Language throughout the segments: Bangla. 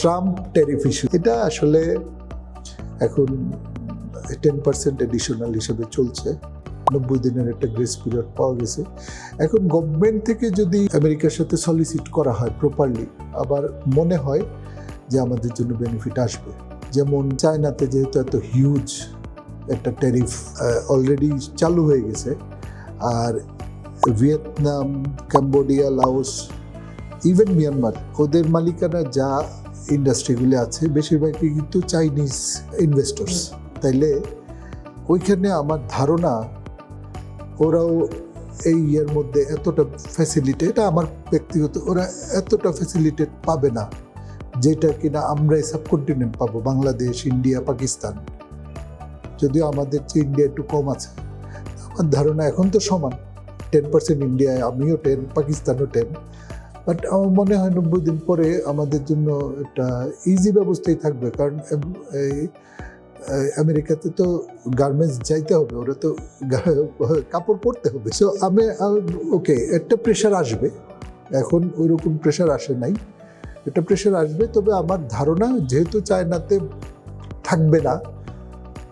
ট্রাম্প ট্যারিফ ইস্যু এটা আসলে এখন টেন পার্সেন্ট এডিশনাল হিসেবে চলছে। নব্বই দিনের একটা গ্রেস পিরিয়ড পাওয়া গেছে। এখন গভর্নমেন্ট থেকে যদি আমেরিকার সাথে সলিসিট করা হয় প্রপারলি আবার মনে হয় যে আমাদের জন্য বেনিফিট আসবে। যেমন চায়নাতে যেহেতু এত হিউজ একটা ট্যারিফ অলরেডি চালু হয়ে গেছে। আর Vietnam Cambodia Laos even Myanmar ওদের মালিকানা যা ইন্ডাস্ট্রিগুলি আছে বেশিরভাগই কিন্তু চাইনিজ ইনভেস্টর্স তাইলে ওইখানে আমার ধারণা ওরাও এই ইয়ের মধ্যে এতটা ফ্যাসিলিটি এটা আমার ব্যক্তিগত ওরা এতটা ফ্যাসিলিটেট পাবে না যেটা কিনা আমরা সাবকন্টিনেন্ট পাবো বাংলাদেশ ইন্ডিয়া পাকিস্তান। যদিও আমাদের চেয়ে ইন্ডিয়া একটু কম আছে আমার ধারণা এখন তো সমান। টেন পার্সেন্ট ইন্ডিয়ায় আমিও টেন পাকিস্তানও টেন বাট আমার মনে হয় নব্বই দিন পরে আমাদের জন্য একটা ইজি ব্যবস্থাই থাকবে। কারণ এই আমেরিকাতে তো গার্মেন্টস যাইতে হবে, ওরা তো কাপড় পরতে হবে। সো আমি ওকে একটা প্রেশার আসবে। এখন ওইরকম প্রেশার আসে নাই। একটা প্রেশার আসবে, তবে আমার ধারণা যেহেতু চায়নাতে থাকবে না,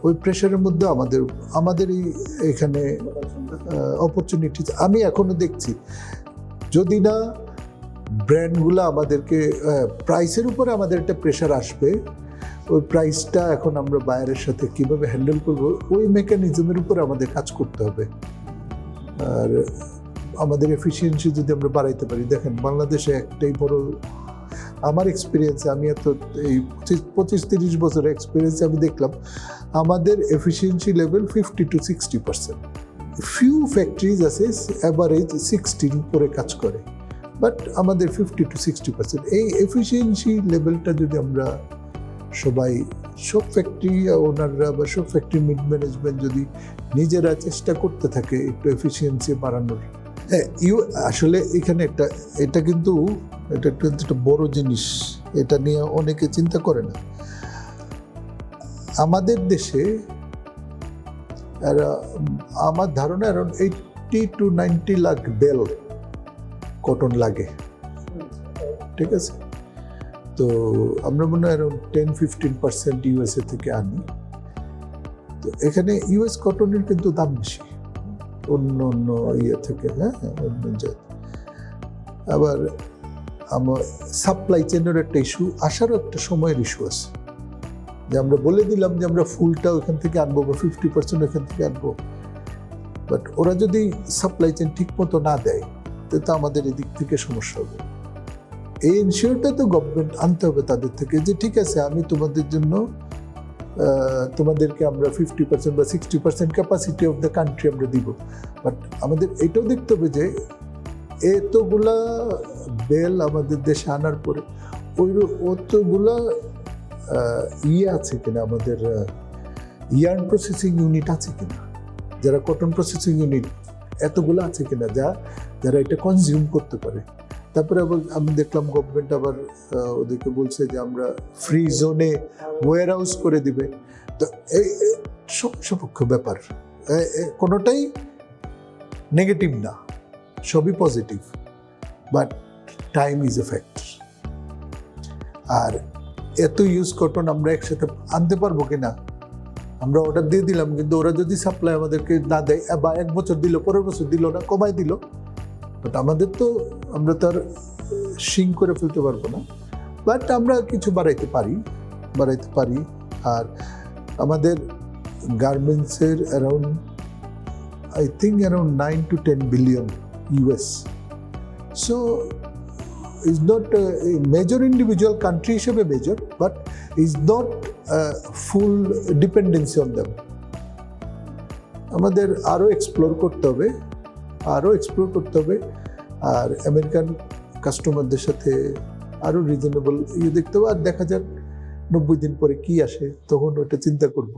ওই প্রেশারের মধ্যে আমাদের, আমাদেরই এখানে অপরচুনিটি আমি এখনও দেখছি। যদি না ব্র্যান্ডগুলো আমাদেরকে প্রাইসের উপরে আমাদের একটা প্রেশার আসবে। ওই প্রাইসটা এখন আমরা বায়ারের সাথে কীভাবে হ্যান্ডেল করব, ওই মেকানিজমের উপরে আমাদের কাজ করতে হবে। আর আমাদের এফিসিয়েন্সি যদি আমরা বাড়াইতে পারি, দেখেন বাংলাদেশে একটাই বড়, আমার এক্সপিরিয়েন্সে আমি এত এই পঁচিশ পঁচিশ তিরিশ বছরের এক্সপিরিয়েন্সে আমি দেখলাম, আমাদের efficiency level fifty to sixty percent few factories আছে অ্যাভারেজ সিক্সটির উপরে কাজ করে। বাট আমাদের ফিফটি টু সিক্সটি পার্সেন্ট এই এফিসিয়েন্সি লেভেলটা যদি আমরা সবাই, সব ফ্যাক্টরি ওনাররা বা সব ফ্যাক্টরি মিড ম্যানেজমেন্ট যদি নিজেরা চেষ্টা করতে থাকে একটু এফিসিয়েন্সি বাড়ানোর। হ্যাঁ ইউ, আসলে এখানে একটা, এটা কিন্তু এটা একটা একটা বড় জিনিস, এটা নিয়ে অনেকে চিন্তা করে না। আমাদের দেশে আমার ধারণা around eighty to ninety lakh bale cotton লাগে। ঠিক আছে? তো আমরা মনে হয় around ten fifteen percent USA থেকে আনি। তো এখানে ইউএস কটনের কিন্তু দাম বেশি। অন্য অন্য ইয়ে থেকে হ্যাঁ? অন্য জায়গা আবার আমার সাপ্লাই চেনের একটা ইস্যু আসারও একটা সময়ের ইস্যু আছে। যে আমরা বলে দিলাম যে আমরা ফুলটা ওখান থেকে আনব বা ফিফটি পার্সেন্ট ওখান থেকে আনব। বাট ওরা যদি সাপ্লাই চেন ঠিক মতো না দেয় তো আমাদের এদিক থেকে সমস্যা হবে। এই ইনশিওরটা তো গভর্নমেন্ট আনতে হবে তাদের থেকে যে, ঠিক আছে, আমি তোমাদের জন্য তোমাদেরকে আমরা ফিফটি পার্সেন্ট বা sixty percent capacity of the country আমরা দিব। বাট আমাদের এটাও দেখতে হবে যে, এতগুলা বেল আমাদের দেশে আনার পরে ওই অতগুলা ইয়ে আছে কিনা, আমাদের ইয়ার্ন প্রসেসিং ইউনিট আছে কিনা? যারা কটন প্রসেসিং ইউনিট এতগুলো আছে কিনা যা যারা এটা কনজিউম করতে পারে। তারপরে আবার আমি দেখলাম গভর্নমেন্ট আবার ওদেরকে বলছে যে আমরা ফ্রি জোনে ওয়ার হাউস করে দিবে। তো এই সমস্যাপক্ষ ব্যাপার। কোনোটাই নেগেটিভ না, সবই positive but time is a factor আর এত ইউজ কটন আমরা একসাথে আনতে পারব কিনা আমরা অর্ডার দিয়ে দিলাম, কিন্তু ওরা যদি সাপ্লাই আমাদেরকে না দেয় বা এক বছর দিল, পরের বছর দিল না, কমায় দিল। বাট আমাদের তো, আমরা তার সিং করে ফেলতে পারব না। বাট আমরা কিছু বাড়াইতে পারি বাড়াইতে পারি। আর আমাদের গার্মেন্টসের around I think around nine to ten billion US so is not major individual country হিসেবে major but is not full dependency on them আমাদের আরও এক্সপ্লোর করতে হবে আরও এক্সপ্লোর করতে হবে, আর আমেরিকান কাস্টমারদের সাথে আরও রিজনেবল ইয়ে দেখতে হবে। আর দেখা যাক নব্বই দিন পরে কি আসে, তখন ওটা চিন্তা করব।